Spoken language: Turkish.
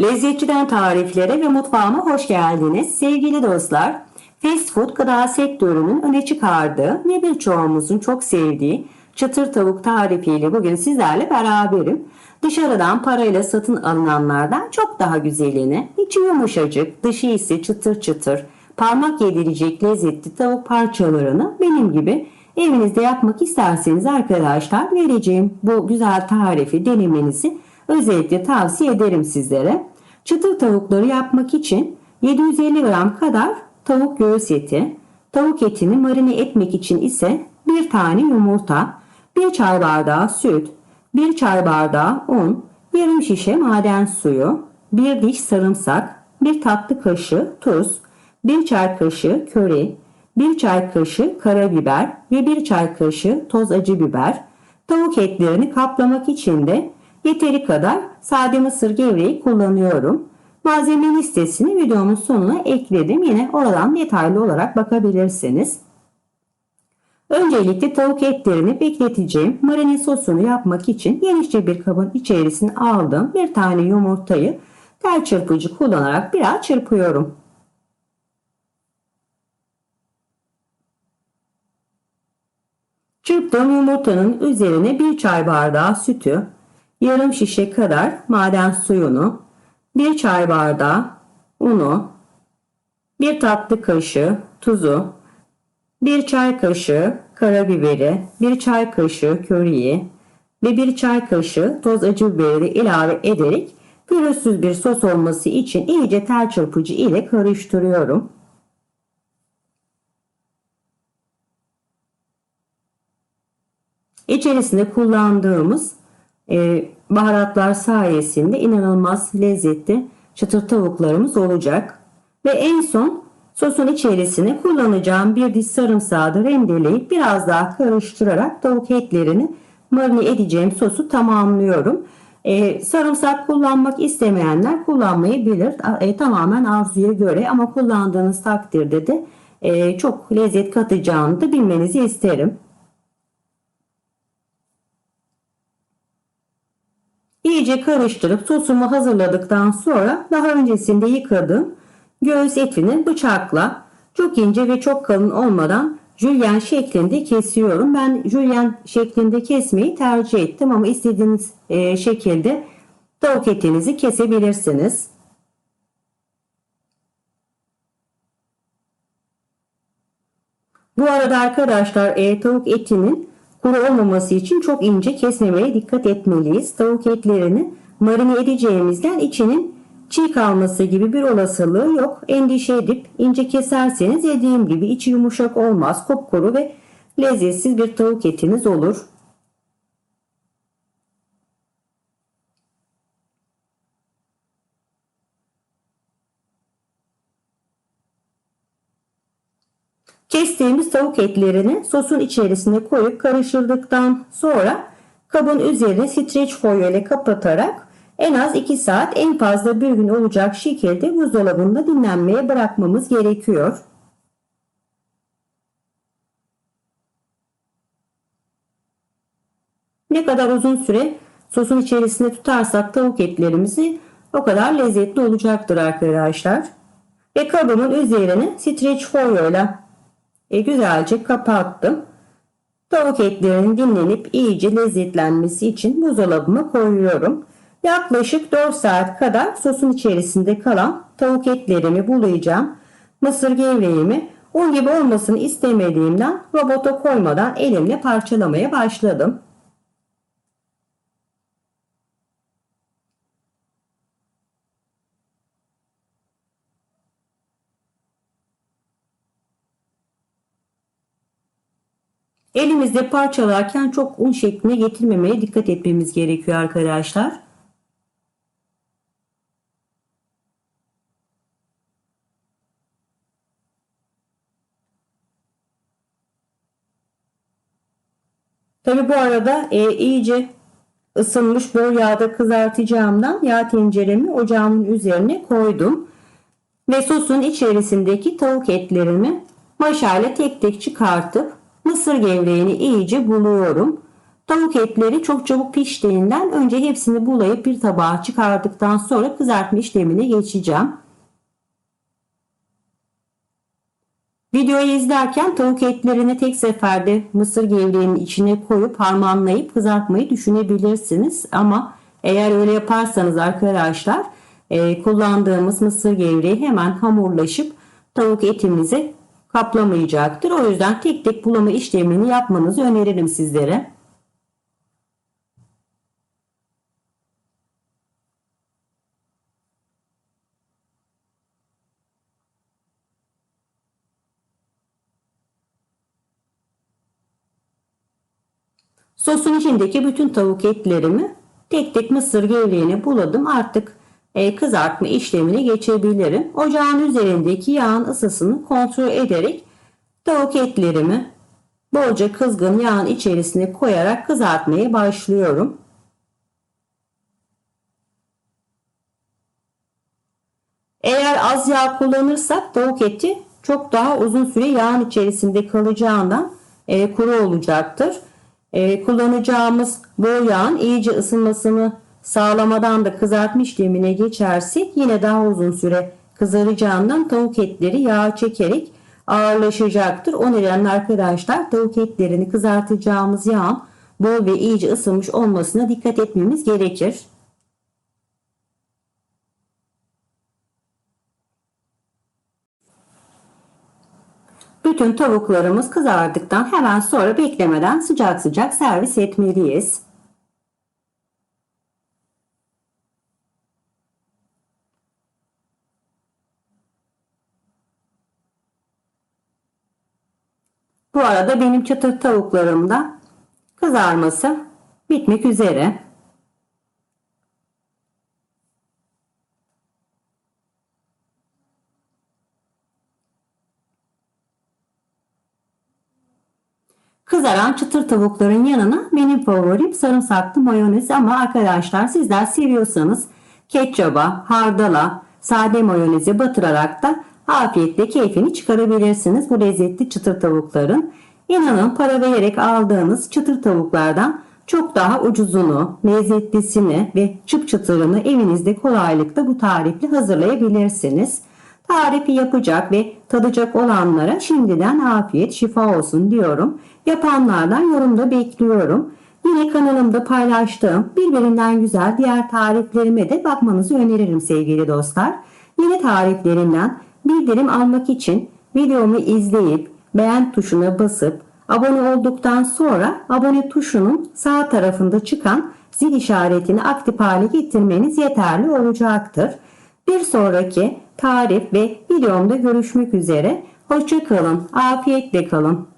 Lezzetçiden tariflere ve mutfağıma hoş geldiniz. Sevgili dostlar, fast food gıda sektörünün öne çıkardığı ve birçoğumuzun çok sevdiği çıtır tavuk tarifiyle bugün sizlerle beraberim. Dışarıdan parayla satın alınanlardan çok daha güzelini, içi yumuşacık, dışı ise çıtır çıtır, parmak yedirecek lezzetli tavuk parçalarını benim gibi evinizde yapmak isterseniz arkadaşlar vereceğim bu güzel tarifi denemenizi özellikle tavsiye ederim sizlere. Çıtır tavukları yapmak için 750 gram kadar tavuk göğüs eti, tavuk etini marine etmek için ise bir tane yumurta, bir çay bardağı süt, bir çay bardağı un, yarım şişe maden suyu, bir diş sarımsak, bir tatlı kaşığı tuz, bir çay kaşığı köri, bir çay kaşığı karabiber ve bir çay kaşığı toz acı biber. Tavuk etlerini kaplamak için de yeteri kadar sade mısır gevreği kullanıyorum. Malzeme listesini videomun sonuna ekledim. Yine oradan detaylı olarak bakabilirsiniz. Öncelikle tavuk etlerini bekleteceğim. Marine sosunu yapmak için genişçe bir kabın içerisine aldım. Bir tane yumurtayı tel çırpıcı kullanarak biraz çırpıyorum. Çırptığım yumurtanın üzerine bir çay bardağı sütü, yarım şişe kadar maden suyunu, bir çay bardağı unu, bir tatlı kaşığı tuzu, bir çay kaşığı karabiberi, bir çay kaşığı köriyi ve bir çay kaşığı toz acı biberi ilave ederek pürüzsüz bir sos olması için iyice tel çırpıcı ile karıştırıyorum. İçerisinde kullandığımız e, baharatlar sayesinde inanılmaz lezzetli çıtır tavuklarımız olacak. Ve en son sosun içerisine kullanacağım bir diş sarımsağı da rendeleyip biraz daha karıştırarak tavuk etlerini marine edeceğim sosu tamamlıyorum. E, sarımsak kullanmak istemeyenler kullanmayabilir. E, tamamen arzuya göre ama kullandığınız takdirde de e, çok lezzet katacağını da bilmenizi isterim. İyice karıştırıp sosumu hazırladıktan sonra daha öncesinde yıkadığım göğüs etini bıçakla çok ince ve çok kalın olmadan jülyen şeklinde kesiyorum. Ben jülyen şeklinde kesmeyi tercih ettim ama istediğiniz e, şekilde tavuk etinizi kesebilirsiniz. Bu arada arkadaşlar e, tavuk etinin kuru olmaması için çok ince kesmemeye dikkat etmeliyiz. Tavuk etlerini marine edeceğimizden içinin çiğ kalması gibi bir olasılığı yok. Endişe edip ince keserseniz dediğim gibi içi yumuşak olmaz, kupkuru ve lezzetsiz bir tavuk etiniz olur. Kestiğimiz tavuk etlerini sosun içerisine koyup karıştırdıktan sonra kabın üzerine streç folyo ile kapatarak en az 2 saat en fazla bir gün olacak şekilde buzdolabında dinlenmeye bırakmamız gerekiyor. Ne kadar uzun süre sosun içerisinde tutarsak tavuk etlerimizi o kadar lezzetli olacaktır arkadaşlar. Ve kabımın üzerine streç folyo ile e, güzelce kapattım. Tavuk etlerinin dinlenip iyice lezzetlenmesi için buzdolabıma koyuyorum. Yaklaşık 4 saat kadar sosun içerisinde kalan tavuk etlerimi bulayacağım. Mısır gevreğimi un gibi olmasını istemediğimden robota koymadan elimle parçalamaya başladım. Elimizde parçalarken çok un şekline getirmemeye dikkat etmemiz gerekiyor arkadaşlar. Tabi bu arada e, iyice ısınmış bol yağda kızartacağımdan yağ tenceremi ocağımın üzerine koydum. Ve sosun içerisindeki tavuk etlerimi maşayla tek tek çıkartıp mısır gevreğini iyice buluyorum. Tavuk etleri çok çabuk piştiğinden önce hepsini bulayıp bir tabağa çıkardıktan sonra kızartma işlemine geçeceğim. Videoyu izlerken tavuk etlerini tek seferde mısır gevreğinin içine koyup harmanlayıp kızartmayı düşünebilirsiniz. Ama eğer öyle yaparsanız arkadaşlar e, kullandığımız mısır gevreği hemen hamurlaşıp tavuk etimizi kaplamayacaktır. O yüzden tek tek bulama işlemini yapmanızı öneririm sizlere. Sosun içindeki bütün tavuk etlerimi tek tek mısır gevreğine buladım. Artık kızartma işlemine geçebilirim. Ocağın üzerindeki yağın ısısını kontrol ederek tavuk etlerimi bolca kızgın yağın içerisine koyarak kızartmaya başlıyorum. Eğer az yağ kullanırsak tavuk eti çok daha uzun süre yağın içerisinde kalacağından e, kuru olacaktır. E, kullanacağımız bol yağın iyice ısınmasını sağlamadan da kızartma işlemine geçersek yine daha uzun süre kızaracağından tavuk etleri yağ çekerek ağırlaşacaktır. O nedenle arkadaşlar tavuk etlerini kızartacağımız yağın bol ve iyice ısınmış olmasına dikkat etmemiz gerekir. Bütün tavuklarımız kızardıktan hemen sonra beklemeden sıcak sıcak servis etmeliyiz. Bu arada benim çıtır tavuklarım da kızarması bitmek üzere. Kızaran çıtır tavukların yanına benim favorim sarımsaklı mayonez ama arkadaşlar sizler seviyorsanız ketçaba, hardala, sade mayoneze batırarak da afiyetle keyfini çıkarabilirsiniz bu lezzetli çıtır tavukların. İnanın para vererek aldığınız çıtır tavuklardan çok daha ucuzunu, lezzetlisini ve çıp çıtırını evinizde kolaylıkla bu tarifle hazırlayabilirsiniz. Tarifi yapacak ve tadacak olanlara şimdiden afiyet şifa olsun diyorum. Yapanlardan yorumda bekliyorum. Yine kanalımda paylaştığım birbirinden güzel diğer tariflerime de bakmanızı öneririm sevgili dostlar. Yeni tariflerinden bildirim almak için videomu izleyip beğen tuşuna basıp abone olduktan sonra abone tuşunun sağ tarafında çıkan zil işaretini aktif hale getirmeniz yeterli olacaktır. Bir sonraki tarif ve videomda görüşmek üzere. Hoşçakalın, afiyetle kalın.